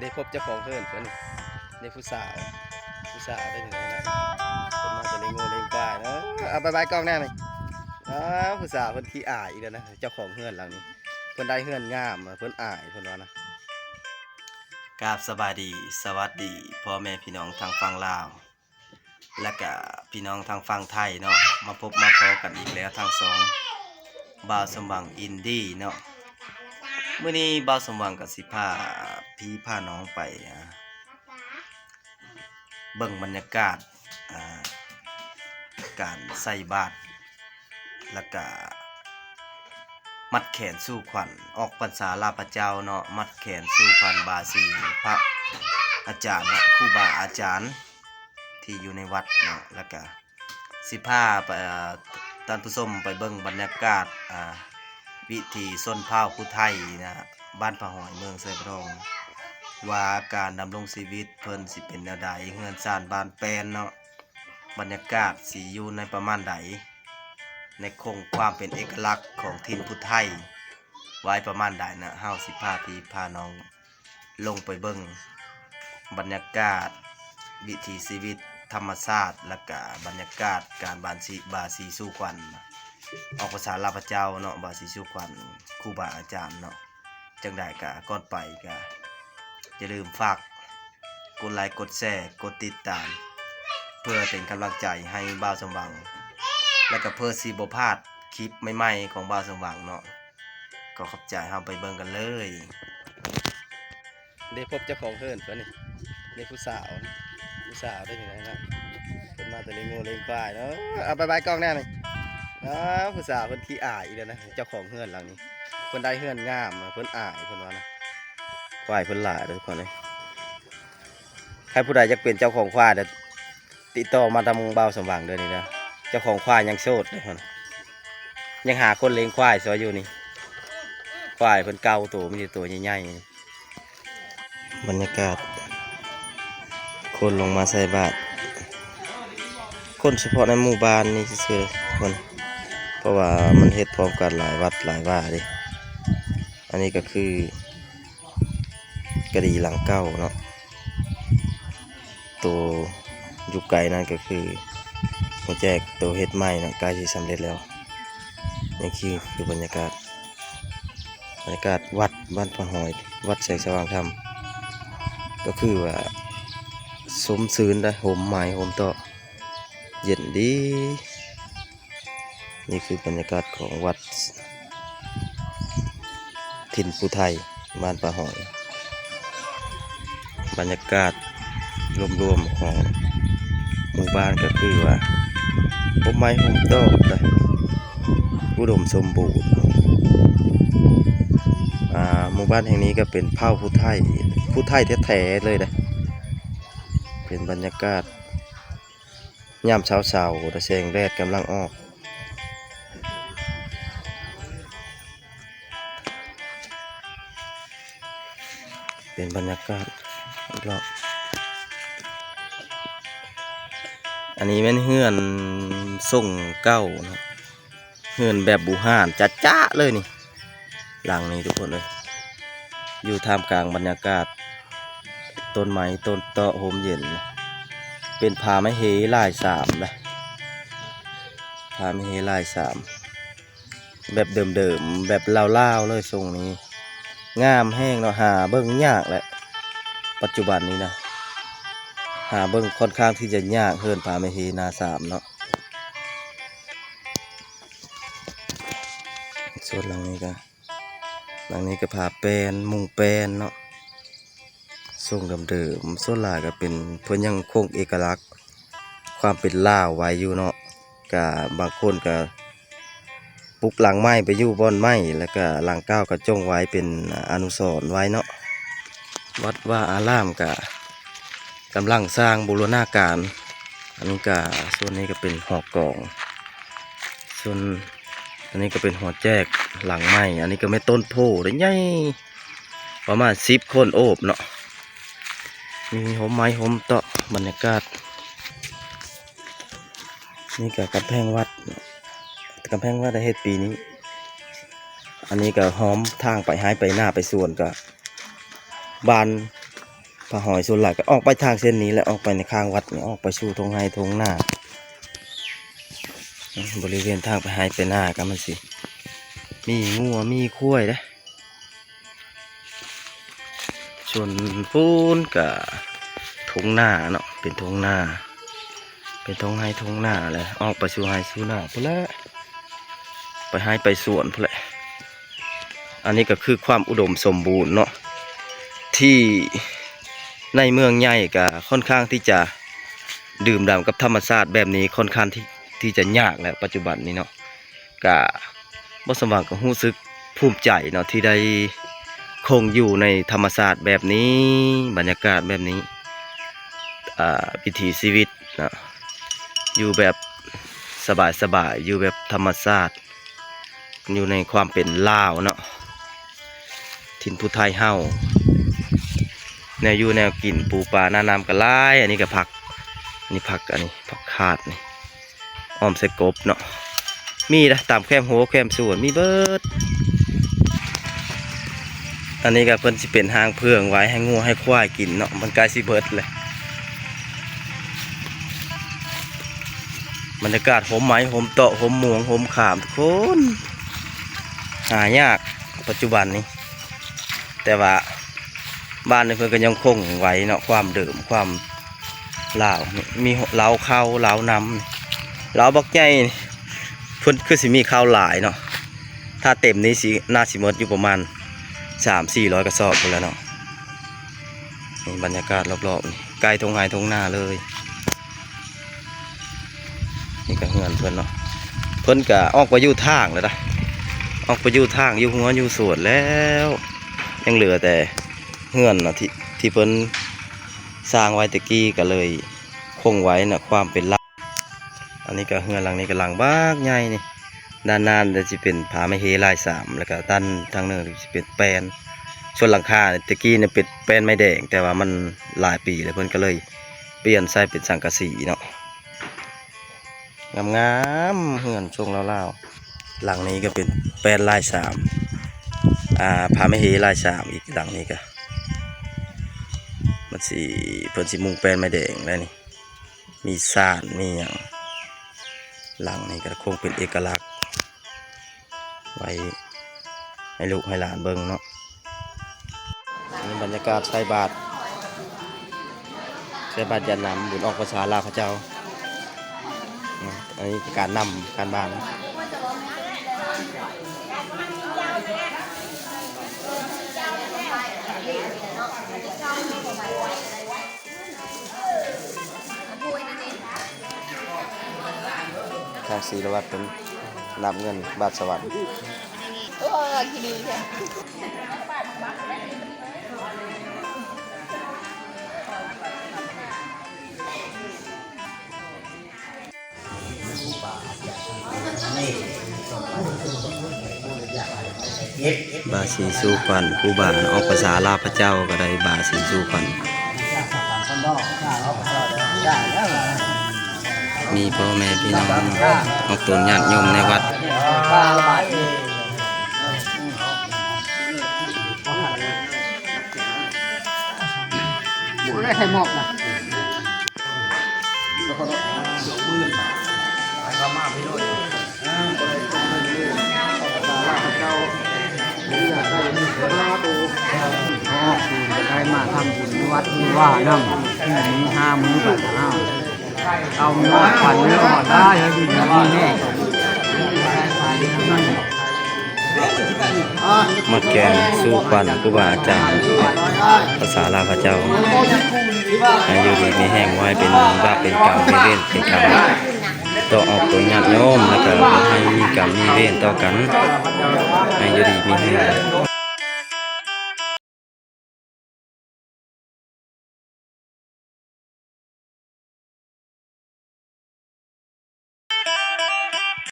ได้พบเจ้าของเพื่อนเพื่อนได้ผู้สาวผู้สาวได้ถึงแล้วนะเป็นมาจะเลี้ยงงูเลี้ยงควายเนาะเอาบายบายกล้องแน่เลยอ้าวผู้สาวเพิ่นขี้อายอีกแล้วนะเจ้าของเฮือนหลังนี้เพิ่นได้เฮือนงามอะเพิ่นอายเพิ่นว่านะกราบสบายดีสวัสดีพ่อแม่พี่น้องทางฝั่งลาว และก็พี่น้องทางฝั่งไทยเนาะมาพบมาพอกันอีกแล้วทางสองบ่าวสมหวังอินดี้เนาะเมื้อนี้บ่าวสมหวังกับสิพา พี่พาน้องไปอ่าเบิ่งบรรยากาศอ่าการใส่บาตรแล้วก็มัดแขนสู้ขวัญออกพรรษาลาพระเจ้าเนาะมัดแขนสู้ขวัญบาสีพระอาจารย์เนาะครูบาอาจารย์ที่อยู่ในวัดเนาะแล้วก็สิพาไปอ่าท่านผู้ชมไปเบิ่งบรรยากาศอ่าวิธีส้นเผาผู้ไทยนะบ้านผาหอยเมืองไซบรอง ว่าการดำรงชีวิตเพิ่นสิเป็นแนวใดเฮือนซ่านบานแปลนเนาะบรรยากาศสิอยู่ในประมาณใดในคงความเป็นเอกลักษณ์ของถิ่นผู้ไทย ไว้ประมาณใดนะเฮาสิพาพี่พาน้อง ลงไปเบิ่งบรรยากาศ วิถีชีวิตธรรมชาติและก็บรรยากาศการบานสีบาสีสู้ควันออกภาษาลาพเจ้าเนาะบาสีสู้ควันครูบาอาจารย์เนาะจังได้กะก่อนไปกะ อย่าลืมฝากกดไลค์กดแชร์กดติดตาม เพื่อเป็นกำลังใจให้บ่าวสมหวัง และก็เพื่อสีบพลาดคลิปใหม่ๆของบ่าวสมหวังเนาะก็ขอบใจเฮาไปเบิ่งกันเลยได้พบเจ้าของเฮือนเพิ่นนี่ได้ผู้สาวผู้สาวได้ถึงไหนนะเป็นมาแต่เลี้ยงงูเลี้ยงควายเนาะเอาบายบายกล้องแน่เลยอ้าวผู้สาวเพิ่นขี้อายอีกแล้วนะเจ้าของเฮือนหลังนี้เพิ่นได้เฮือนงามเพิ่นอายเพิ่นว่านะ ควายเพิ่นหลาเด้อทุกคนเลยใครผู้ใดอยากเป็นเจ้าของควายเดี๋ยวติดต่อมาทำเบาสมหวังเด้อนี่นะเจ้าของควายยังโสดเลยคนยังหาคนเลี้ยงควายซอยอยู่นี่ควายเพิ่นเก่าตัวมีแต่ตัวใหญ่ๆบรรยากาศ คนลงมาใส่บาตรคนเฉพาะในหมู่บ้านนี่ซื่อๆคนเพราะว่ามันเฮ็ดพร้อมกันหลายวัดหลายว่าดิอันนี้ก็คือ กระดีหลังเก้าเนาะตัวยุกไก่นั่นก็คือหัวแจกตัวเฮ็ดใหม่นะใกล้ที่สำเร็จแล้วนี่คือคือบรรยากาศบรรยากาศวัดบ้านพระหอย วัดแสงสว่างธรรมก็คือว่าสมซืนได้โหมไม้โหมต่อเย็นดี นี่คือบรรยากาศของวัด ถิ่นปูไทยบ้านป่าหอย บรรยากาศรวมๆของหมู่บ้านก็คือว่าโหมไม้โหมต่อได้อุดมสมบูรณ์อ่าหมู่บ้านแห่งนี้ก็เป็นเผ่าผู้ไทยผู้ไทยแท้ๆเลยนะเป็นบรรยากาศยามเช้าๆแต่แสงแดดกำลังออกเป็นบรรยากาศ รอบอันนี้แม่นเฮือนส่งเก้าเนาะเฮือนแบบบูฮานจ้าจ้าเลยนี่ หลังนี้ทุกคนเลย อยู่ท่ามกลางบรรยากาศ ต้นไม้ต้นเตาะโฮมเย็นนะเป็นพาไม้เฮลายสามนะพาไม้เฮลายสามแบบเดิมๆแบบเล่าวๆเลยทรงนี้ งามแห้งเนาะหาเบิ้งยากแหละ ปัจจุบันนี้นะ หาเบิ้งค่อนข้างที่จะยากเฮินพาไม้เฮนาสามเนาะส่วนหลังนี้ก็หลังนี้ก็พาแปนมุงแปนเนาะทรงเดิมๆส่วนหลายก็เป็นเพื่อนยังคงเอกลักษณ์ ความเป็นล่าไว้อยู่เนาะกะบบางคนก็ปลุกหลังไม้ไปอยู่บอนไม้แล้วก็หลังก้าวก็จงไว้เป็นอนุสรณ์ไว้เนาะ วัดว่าอารามกะกำลังสร้างบูรณาการ อันนี้ก็ส่วนนี้ก็เป็นหอกล่องส่วนอันนี้ก็เป็นหัวแจกหลังไม้อันนี้ก็ไม่ต้นโพได้ใหญ่ประมาณสิบคนโอบเนาะมีหอมไม้หอมเตาะบรรยากาศ นี่กับกำแพงวัดกำแพงวัดได้เฮ็ดปีนี้ อันนี้ก็หอมทางไปหายไปหน้าไปส่วนกั บานผาหอยส่วนหลักก็ออกไปทางเส้นนี้แล้วออกไปในข้างวัดนี่ออกไปสู่ทงไฮทงหน้า บริเวณทางไปไฮไปหน้ากันมันสิ มีงัวมีคุ้ยเด้ส่วนปูนกับทงหน้าเนาะเป็นทงหน้า เป็นทงไฮทงหน้าเลยออกไปสู่ไฮสู่หน้าพุ่นแหละไปไฮไปสวนพุ่นละอันนี้ก็คือความอุดมสมบูรณ์เนาะ ที่ในเมืองใหญ่ก็ค่อนข้างที่จะดื่มด่ำกับธรรมชาติแบบนี้ค่อนข้างที่ที่จะยากแล้วปัจจุบันนี้เนาะก็บ่สมหวังก็รู้สึกภูมิใจเนาะที่ได้คงอยู่ในธรรมชาติแบบนี้ บรรยากาศแบบนี้อ่าวิถีชีวิตเนาะอยู่แบบสบายสบายอยู่แบบธรรมชาติอยู่ในความเป็นลาวเนาะถิ่นผู้ไทยเฮา แนวอยู่แนวกินปูปลาหน้าน้ำกระไลอันนี้ก็ผักนนี้ผักอันนี้ผักคาดนี่อ้อมใส่กบเนาะมีนะตามแคมโหแคมสวนมีเบิร์ดอันนี้ก็เพิ่นสิเป็นหางเพื่องไว้ให้งูให้ควายกินเนาะมันกลายสิเบิร์ดเลยบรรยากาศหอมไหมหอมเตาะหอมหมวงหอมขามทุกคนหายากปัจจุบันนี้ แต่ว่า บ้านในเพื่อนก็ยังคงไว้เนาะความเดิมความลาวนี่มีเหลาข้าวเหลาน้ำเหลาบักใหญ่เพิ่อนคือสิมีข้าวหลายเนาะถ้าเต็มนี้สิน่าสิมดอยู่ประมาณสามสี่ร้อยกระสอบไปแล้วเนาะนี่บรรยากาศรอบๆนี่ใกล้ทงไฮทงหน้าเลย นี่ก็เฮือนเพิ่อนเนาะเพิ่อนก็ออกไปอยู่ทางแล้วนะออกไปอยู่ทางอยู่หัวอยู่สวนแล้ว ยังเหลือแต่ เฮือนนะที่ที่เพิ่นสร้างไว้ตะกี้ก็เลยคงไว้นะความเป็นลักอันนี้ก็เฮือนหลังนี้ก็หลังบ้ากใหญ่นี่ด้านหน้าจะเป็นผาไม้เฮลายสามแล้วก็ด้านทางเนินสิเป็นแปลนส่วนหลังคาเตะกี้เนี่ยเป็นแปลนไม้แดง แต่ว่ามันหลายปีแล้วเพิ่นก็เลย เปลี่ยนใส่เป็นสังกะสีเนาะงามงามเหือนช่วงเล่าๆหลังนี้ก็เป็นแปลนลายสามอ่าพาไม่เฮลายสามอีกหลังนี้ก็ สีเพิ่นสีมุงแปลนไม้แดงแล้วนี่ มีสานมีอย่างหลังนี้ก็คงเป็นเอกลักษณ์ ไว้ให้ลูกให้หลานเบิ่งเนาะนี่บรรยากาศใส่บาทใส่บาทยันนำบุญออกภาษาลาวพระเจ้าอันนี้การนำการบาน ทางศีลวัตรเป็นนับเงินบาทสวรรค์เออทีดีใช่ บาสีสู้ควันผู้บาออกภาษาลาพระเจ้าก็ได้บาสีสู้ควันมีพ่อแม่พี่น้องออกตุนญาติโยมในวัดบุญได้ใครหมอกนะอ๋อคื อจะได้มาทำบุญที่วัดที่ว่านั่งที่มีห้ามือแบบห้าเอาเนื้อขวัญเนื้อหอดได้แล้วดีนะนี่แน่มัดแกนสู้ควันผู้บาอาจารย์ภาษาลาพระเจ้าให้อยู่ดีมีแห้งไว้เป็นบาเป็นกรรมเป็นเวรเป็นกรรม ต่อออกตัวญาติโยมแล้วก็ให้มีกรรมมีเวรต่อกัน ให้อยู่ดีมีแห้ง